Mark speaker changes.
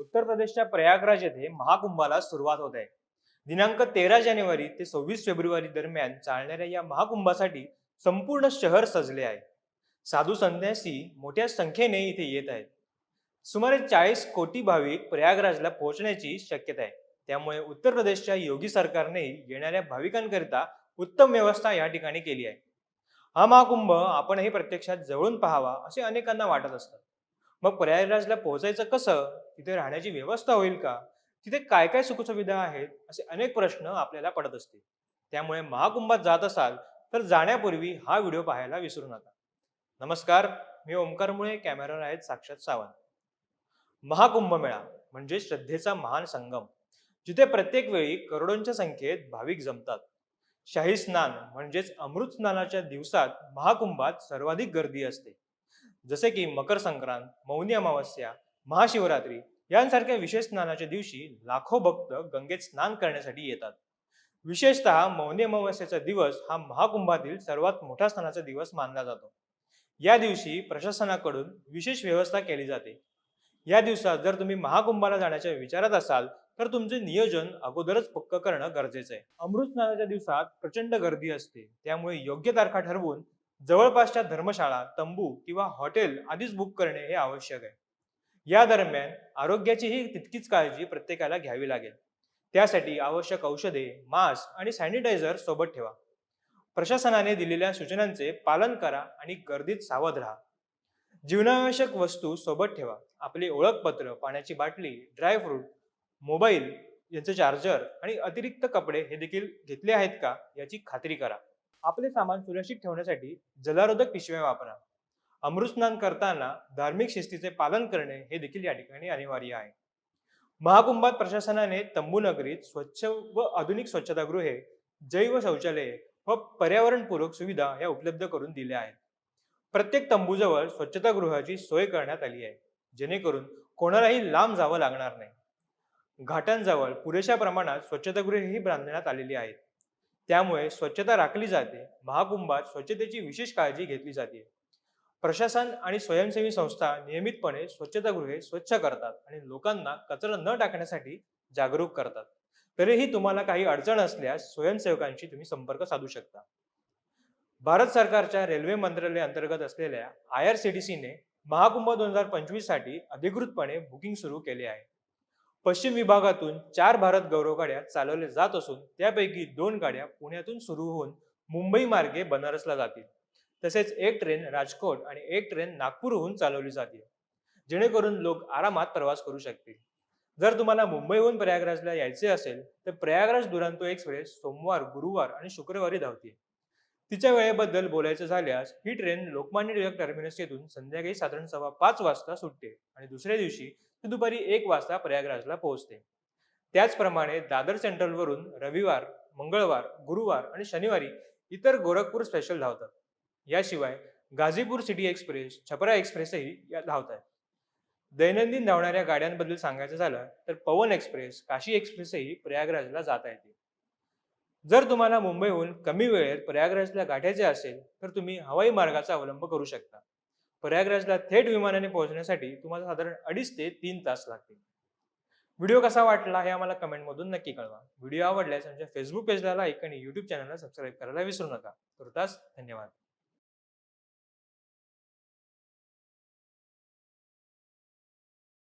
Speaker 1: उत्तर प्रदेशच्या प्रयागराज येथे महाकुंभाला सुरुवात होत आहे. दिनांक तेरा जानेवारी ते सव्वीस फेब्रुवारी दरम्यान चालणाऱ्या या महाकुंभासाठी संपूर्ण शहर सजले आहे. साधू संन्यासी मोठ्या संख्येने इथे येत आहेत. सुमारे चाळीस कोटी भाविक प्रयागराजला पोहोचण्याची शक्यता आहे. त्यामुळे उत्तर प्रदेशच्या योगी सरकारने येणाऱ्या भाविकांकरिता उत्तम व्यवस्था या ठिकाणी केली आहे. हा महाकुंभ आपणही प्रत्यक्षात जवळून पाहावा असे अनेकांना वाटत असतं. मग प्रयागराजला पोहोचायचं कसं? तिथे राहण्याची व्यवस्था होईल का? तिथे काय काय सुखसुविधा आहेत? असे अनेक प्रश्न आपल्याला पडत असतील. त्यामुळे महाकुंभात जात असाल तर जाण्यापूर्वी हा व्हिडिओ पाहायला विसरू नका. नमस्कार मी ओमकार मुळे कॅमेरावर आहेत साक्षात सावंत. महाकुंभ मेळा म्हणजे श्रद्धेचा महान संगम जिथे प्रत्येक वेळी करोडोंच्या संख्येत भाविक जमतात. शाही स्नान म्हणजेच अमृत स्नानाच्या दिवसात महाकुंभात सर्वाधिक गर्दी असते. जसे की मकर संक्रांत मौनी अमावस्या महाशिवरात्री यांसारख्या विशेष स्नानाच्या दिवशी लाखो भक्त गंगेत स्नान करण्यासाठी येतात. विशेषतः मौनी अमावस्याचा दिवस हा महाकुंभातील सर्वात मोठा स्नानाचा दिवस मानला जातो. या दिवशी प्रशासनाकडून विशेष व्यवस्था केली जाते. या दिवसात जर तुम्ही महाकुंभाला जाण्याच्या विचारात असाल तर तुमचे नियोजन अगोदरच पक्क करणं गरजेचं आहे. अमृत स्नानाच्या दिवसात प्रचंड गर्दी असते. त्यामुळे योग्य तारखा ठरवून जवळपासच्या धर्मशाळा तंबू किंवा हॉटेल आधीच बुक करणे हे आवश्यक आहे. या दरम्यान आरोग्याचीही तितकीच काळजी प्रत्येकाला घ्यावी लागेल. त्यासाठी आवश्यक औषधे मास्क आणि सॅनिटायझर सोबत ठेवा. प्रशासनाने दिलेल्या सूचनांचे पालन करा आणि गर्दीत सावध राहा. जीवनावश्यक वस्तू सोबत ठेवा. आपले ओळखपत्र पाण्याची बाटली ड्रायफ्रूट मोबाईल यांचे चार्जर आणि अतिरिक्त कपडे हे देखील घेतले आहेत का याची खात्री करा. आपले सामान सुरक्षित ठेवण्यासाठी जलारोधक पिशव्या वापरा. अमृतस्नान करताना धार्मिक शिस्तीचे पालन करणे हे देखील या ठिकाणी अनिवार्य आहे. महाकुंभात प्रशासनाने तंबू नगरीत स्वच्छ व आधुनिक स्वच्छतागृहे जैव शौचालये व पर्यावरणपूरक सुविधा या उपलब्ध करून दिल्या आहेत. प्रत्येक तंबूजवळ स्वच्छतागृहाची सोय करण्यात आली आहे. जेणेकरून कोणालाही लांब जावं लागणार नाही. घाटांजवळ पुरेशा प्रमाणात स्वच्छतागृहेही बांधण्यात आलेली आहेत. त्यामुळे स्वच्छता राखली जाते. महाकुंभात स्वच्छतेची विशेष काळजी घेतली जाते. प्रशासन आणि स्वयंसेवी संस्था नियमितपणे स्वच्छतागृहे स्वच्छ करतात आणि लोकांना कचरा न टाकण्यासाठी जागरूक करतात. तरीही तुम्हाला काही अडचण असल्यास स्वयंसेवकांशी तुम्ही संपर्क साधू शकता. भारत सरकारच्या रेल्वे मंत्रालय अंतर्गत असलेल्या आय आर सी डी सीने महाकुंभ दोन हजार पंचवीससाठी अधिकृतपणे बुकिंग सुरू केले आहे. पश्चिम विभागातून चार भारत गौरव गाड्या चालवल्या जात असून त्यापैकी दोन गाड्या पुण्यातून सुरू होऊन मुंबई मार्गे बनारसला जातील. तसेच एक ट्रेन राजकोट आणि एक ट्रेन नागपूरहून चालवली जाते. जेणेकरून लोक आरामात प्रवास करू शकतील. जर तुम्हाला मुंबईहून प्रयागराजला यायचे असेल तर प्रयागराज दुरांतो एक्सप्रेस सोमवार गुरुवार आणि शुक्रवारी धावते. तिच्या वेळेबद्दल बोलायचं झाल्यास ही ट्रेन लोकमान्य टिळक टर्मिनस येथून संध्याकाळी साधारण सव्वा पाच वाजता सुटते आणि दुसऱ्या दिवशी ती दुपारी एक वाजता प्रयागराजला पोहोचते. त्याचप्रमाणे दादर सेंट्रलवरून रविवार मंगळवार गुरुवार आणि शनिवारी इतर गोरखपूर स्पेशल धावतात. याशिवाय गाझीपूर सिटी एक्सप्रेस छपरा एक्सप्रेसही या धावत आहेत दैनंदिन धावणाऱ्या गाड्यांबद्दल सांगायचं झालं तर पवन एक्सप्रेस काशी एक्सप्रेसही प्रयागराजला जाता येते. जर तुम्हाला मुंबईहून कमी वेळेत प्रयागराजला गाठायचे असेल तर तुम्ही हवाई मार्गाचा अवलंब करू शकता. प्रयागराजला थेट विमानाने पोहोचण्यासाठी तुम्हाला साधारण अडीच ते तीन तास लागतील. व्हिडिओ कसा वाटला हे आम्हाला कमेंटमधून नक्की कळवा. व्हिडिओ आवडल्यास आमच्या फेसबुक पेजला लाईक आणि युट्यूब चॅनलला सबस्क्राईब करायला विसरू नका. तुर्तास धन्यवाद.